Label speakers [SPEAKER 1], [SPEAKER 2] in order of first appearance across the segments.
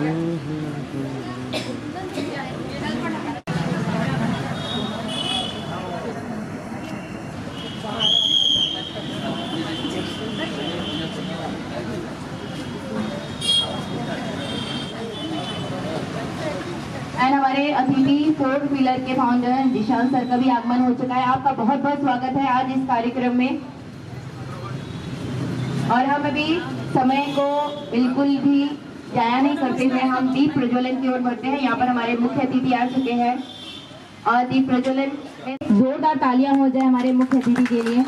[SPEAKER 1] End हमारे अतिथि four wheeler के फाउंडर जिशान सर का भी आगमन हो चुका है। आपका बहुत बहुत स्वागत है आज इस कार्यक्रम में। और हम अभी समय को बिल्कुल भी जाया नहीं करते हुए हम दीप प्रज्वलन की ओर बढ़ते हैं। यहाँ पर हमारे मुख्य अतिथि आ चुके हैं। और दीप प्रज्वलन जोरदार तालियाँ हो जाए हमारे मुख्य अतिथि के लिए।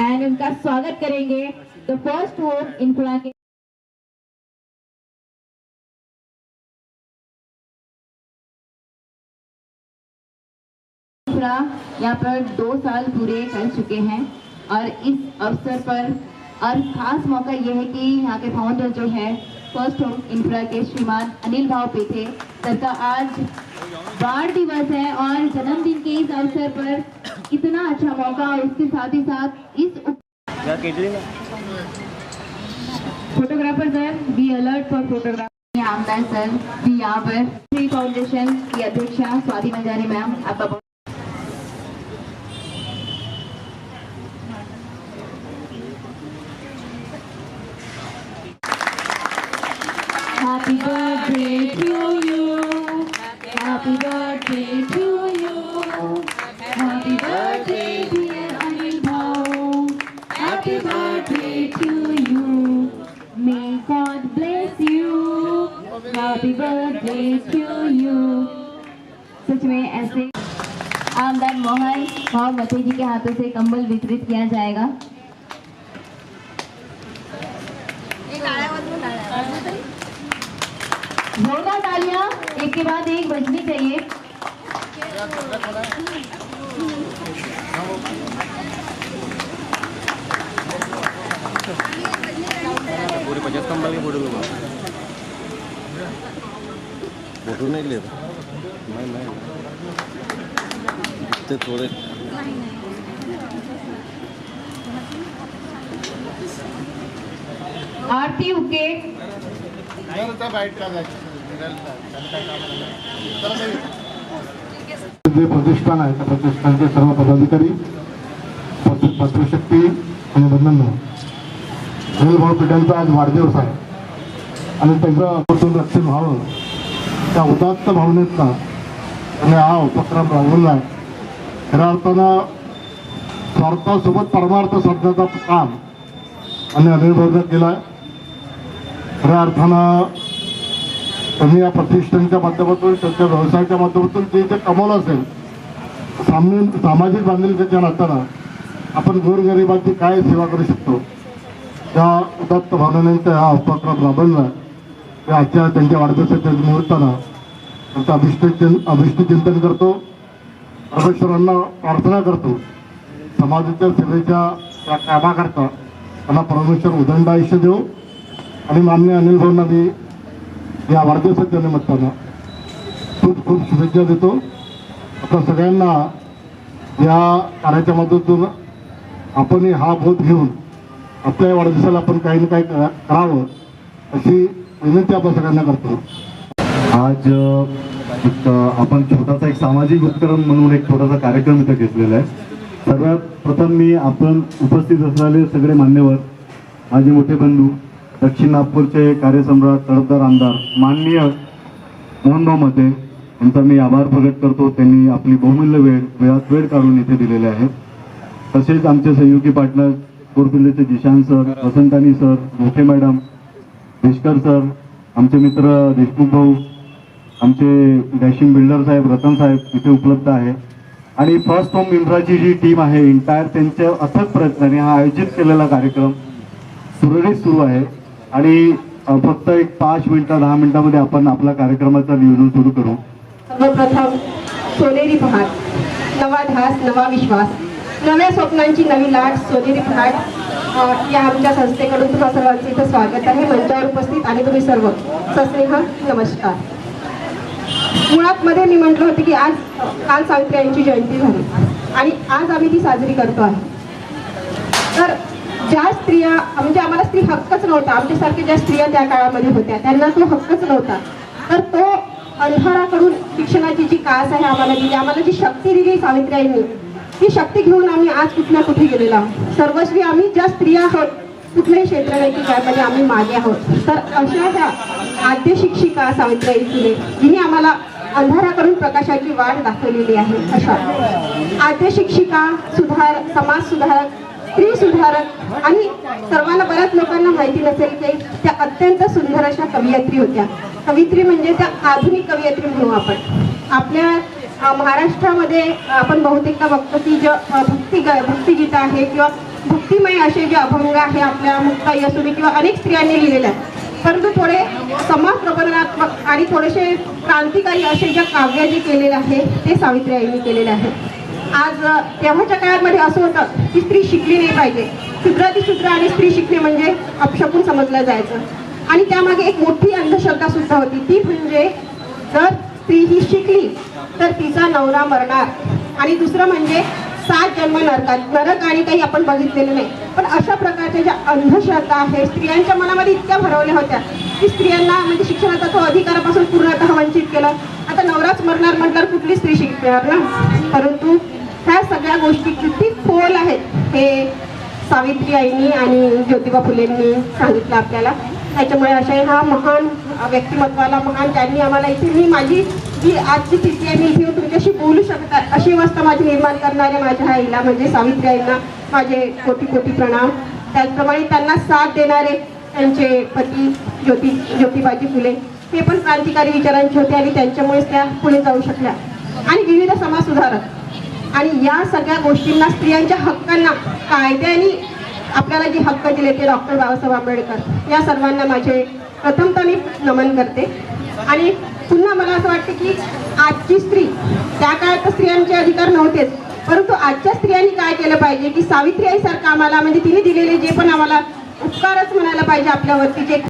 [SPEAKER 1] एंड उनका स्वागत करेंगे। द फ़र्स्ट होम इंफ्रा के यहाँ पर दो साल पूरे कर चुके हैं। और इस अवसर पर और खास मौका यह है कि यहाँ के फाउंडर जो है फ़र्स्ट होम इंफ्रा के श्रीमान अनिल भाव पेथे सर का आज बाढ़ दिवस है और जन्मदिन के इस अवसर पर इतना अच्छा मौका और उसके साथ ही साथ इस
[SPEAKER 2] या
[SPEAKER 1] photographer sir be alert for photographer आमदार सर भी यहाँ पर फ्री फाउंडेशन की अध्यक्षा स्वाति मंजारी मैम आपका Happy birthday to you. May God bless you. Happy birthday to you. सच में ऐसे आमदार मोहन भाव मते जी के हाथों से कंबल वितरित किया जाएगा जोरदार तालियाँ एक के बाद एक बजनी चाहिए
[SPEAKER 2] पूरे पचास कंबल के फोटो लगा। फोटो नहीं ले नहीं नहीं। दिखते थोड़े।
[SPEAKER 1] आरती उके
[SPEAKER 3] जे प्रतिष्ठान आहे त्या प्रतिष्ठानचे सर्व पदाधिकारी पत्र- पत्रशक्ती आणि बंधनं अनिल भाऊ आज वाढदिवस आहे. आणि त्याचं आवर्जून रक्षण व्हावं त्या उदात्त भावनेतनं त्यांनी हा उपक्रम राबवला आहे. खऱ्या अर्थानं स्वार्थासोबत परमार्थ साधण्याचा काम आणि अनिल केला आहे. खऱ्या अर्थानं त्यांनी या प्रतिष्ठानच्या माध्यमातून त्यांच्या व्यवसायाच्या माध्यमातून जे जे कमवलं असेल साम्य सामाजिक बांधिलकीच्या नात्यानं आपण गोरगरिबांची काय सेवा करू शकतो? त्या उदात्त भावनेने त्या हा उपक्रम राबवला आहे आजच्या त्यांच्या वाढदिवसाच्या मुहूर्तानं त्यांचं अभिष्ट चिं अभिष्ट चिंतन करतो. परमेश्वरांना प्रार्थना करतो. समाजाच्या सेवेच्या त्या कामाकरता त्यांना परमेश्वर उदंड आयुष्य देऊ. आणि मान्य अनिल भाऊंना मी या वाढदिवसाच्या निमित्तानं खूप खूप शुभेच्छा देतो. आता सगळ्यांना या कार्याच्या मदतीतून आपणही हा बोध घेऊन आपल्या वाढदिवसाला आपण काही ना काही करावं अशी विनंती आपण सगळ्यांना करतो.
[SPEAKER 4] आज आपण छोटासा एक सामाजिक उपक्रम म्हणून एक छोटासा कार्यक्रम इथं घेतलेला आहे. सर्वात प्रथम मी आपण उपस्थित असलेले सगळे मान्यवर माझे मोठे बंधू दक्षिण नागपूरचे कार्यसम्राट तडफदार आमदार माननीय मोहनभाऊ मते यांचा मी आभार प्रकट करतो. त्यांनी आपली बहुमूल्य वेळ वेळात वेळ काढून इथे दिलेले आहेत. तसेच आमचे सहयोगी पार्टनर कोरपिल्लेचे जिशान सर वसंतानी सर मोठे मॅडम देशकर सर आमचे मित्र देशमुख भाऊ आमचे डॅशिंग बिल्डर साहेब रतन साहेब इथे उपलब्ध आहे. आणि फर्स्ट होम इन्फ्राची जी टीम आहे इंटायर त्यांच्या अथक प्रयत्नाने हा आयोजित केलेला कार्यक्रम सुरळीत सुरू आहे. आणि फक्त एक पाच मिनिटं दहा मिनिटामध्ये आपण आपला कार्यक्रमाचं नियोजन सुरू करू.
[SPEAKER 5] सर्वप्रथम सोनेरी पहाट नवा ध्यास नवा विश्वास. नव्या स्वप्नांची नवी लाट सोनेरी पहाट या आमच्या संस्थेकडून तुम्हा सर्वांचं इथं स्वागत आहे. मंचावर उपस्थित आणि तुम्ही सर्व. सस्नेह नमस्कार. मुळात मध्ये मी म्हटलं होतं की आज काल सावित्री यांची जयंती झाली आणि आज आम्ही ती साजरी करतो आहे. तर ज्या स्त्रिया म्हणजे आम्हाला स्त्री हक्कच नव्हता. आमच्यासारख्या ज्या स्त्रिया त्या काळामध्ये होत्या त्यांना तो हक्कच नव्हता. तर तो अंधाराकडून शिक्षणाची जी कास आहे आम्हाला दिली आम्हाला जी शक्ती दिली सावित्रीयांनी ती शक्ती घेऊन आम्ही आज कुठल्या कुठे गेलेलो आहोत? सर्वस्वी आम्ही ज्या स्त्रिया आहोत कुठल्याही क्षेत्र नाही की ज्यामध्ये आम्ही मागे आहोत. तर अशा त्या आद्य शिक्षिका सावित्रीबाई फुले जिने आम्हाला अंधाराकडून प्रकाशाची वाट दाखवलेली आहे. अशा आद्य शिक्षिका सुधार समाज सुधारक स्त्री सुधारक आणि सर्वांना बऱ्याच लोकांना माहिती नसेल की त्या अत्यंत सुंदर अशा कवयित्री होत्या. कवित्री म्हणजे त्या आधुनिक कवयित्री म्हणू आपण. आपल्या महाराष्ट्रामध्ये आपण बहुतेकदा बघतो की जे भक्ती भक्तिगीतं आहे किंवा भक्तिमय असे जे अभंग आहे आपल्या मुक्ताई असू दे किंवा अनेक स्त्रियांनी लिहिलेले आहेत. परंतु थोडे समाज प्रबोधनात्मक आणि थोडेसे क्रांतिकारी असे ज्या काव्य जे केलेले आहे ते सावित्रीबाईंनी केलेले आहे. आज तेव्हाच्या काळामध्ये असं होतं की स्त्री शिकली नाही पाहिजे. शुद्राती शूद्र आणि स्त्री शिकणे म्हणजे अपशकून समजलं जायचं. आणि त्यामागे एक मोठी अंधश्रद्धा सुद्धा होती. ती म्हणजे जर स्त्री ही शिकली तर तिचा नवरा मरणार. आणि दुसरं म्हणजे सात जन्म नरकात. नरक आणि काही आपण बघितलेलं नाही. पण अशा प्रकारच्या ज्या अंधश्रद्धा आहे स्त्रियांच्या मनामध्ये इतक्या भरवल्या होत्या की स्त्रियांना म्हणजे शिक्षणाचा तो अधिकारापासून पूर्णतः वंचित केलं. आता नवराच मरणार म्हटल्यावर कुठली स्त्री शिकणार ना? परंतु ह्या सगळ्या गोष्टी किती खोल आहेत हे सावित्री आईनी आणि ज्योतिबा फुलेंनी सांगितलं आपल्याला. त्याच्यामुळे अशा हा महान व्यक्तिमत्वाला महान त्यांनी आम्हाला इथे मी माझी जी आजची स्थिती आहे मी इथे तुमच्याशी बोलू शकतात अशी अवस्था माझी निर्माण करणारे माझ्या आईला म्हणजे सावित्री आईंना माझे कोटी कोटी प्रणाम. त्याचप्रमाणे त्यांना साथ देणारे त्यांचे पती ज्योती ज्योतिबाजी फुले हे पण क्रांतिकारी विचारांचे होते आणि त्यांच्यामुळेच त्या पुढे जाऊ शकल्या. आणि विविध समाज सुधारक आणि या सगळ्या गोष्टींना स्त्रियांच्या हक्कांना कायद्याने आपल्याला जे हक्क दिले ते डॉक्टर बाबासाहेब आंबेडकर या सर्वांना माझे प्रथमतः मी नमन करते. आणि पुन्हा मला असं वाटतं की आजची स्त्री त्या काळात स्त्रियांचे अधिकार नव्हतेच परंतु आजच्या स्त्रियांनी काय केलं पाहिजे की सावित्री आईसारखं आम्हाला म्हणजे तिने दिलेले जे पण आम्हाला उपकारच म्हणायला पाहिजे आपल्यावरती जे